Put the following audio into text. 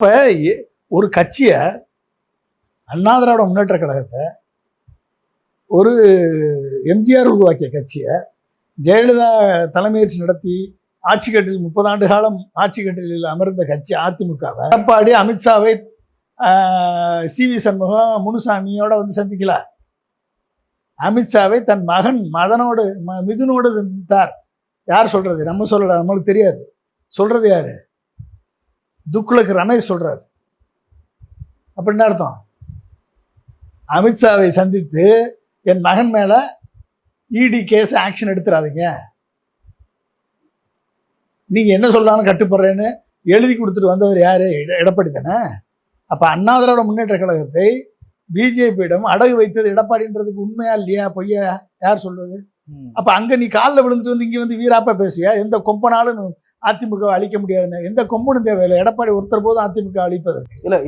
இப்போ ஒரு கட்சிய அண்ணா திராவிட முன்னேற்ற கழகத்தை ஒரு எம்ஜிஆர் உருவாக்கிய கட்சியை ஜெயலலிதா தலைமையேற்று நடத்தி ஆட்சி கட்டில் முப்பது ஆண்டு காலம் ஆட்சி கட்டிலில் அமர்ந்த கட்சி அதிமுகவை எடப்பாடி அமித்ஷாவை சி வி சண்முகம் முனுசாமியோட வந்து சந்திக்கல. அமித்ஷாவை தன் மகன் மதனோடு ம- மிதுனோடு சந்தித்தார். யார் சொல்றது? நம்ம சொல்லல நம்மளுக்கு தெரியாது. சொல்றது யாரு? துக்குலக்கு ரமேஷ் சொல்றாரு. அப்படின்னு அர்த்தம்? அமித்ஷாவை சந்தித்து என் மகன் மேல இடி கேஸ் ஆக்ஷன் எடுத்துறாதீங்க. நீங்க என்ன சொல்லாலும் கட்டுப்படுறேன்னு எழுதி கொடுத்துட்டு வந்தவர் யாரு? எட- எடப்பாடி தானே? அப்ப அண்ணா திராவிட முன்னேற்ற கழகத்தை பிஜேபியிடம் அடகு வைத்தது எடப்பாடின்றதுக்கு உண்மையா இல்லையா? பொய்யா? யார் சொல்றது? ம். அப்ப அங்க நீ காலில் விழுந்துட்டு வந்து இங்க வந்து வீராப்பா பேசுவியா? எந்த கொம்பனாலும் அதிமுக அழிக்க முடியாதுன்னு. எந்த கொம்பனும் தேவையில்லை. எடப்பாடி ஒருத்தர் போதும் அதிமுக அழிப்பதற்கு இல்லை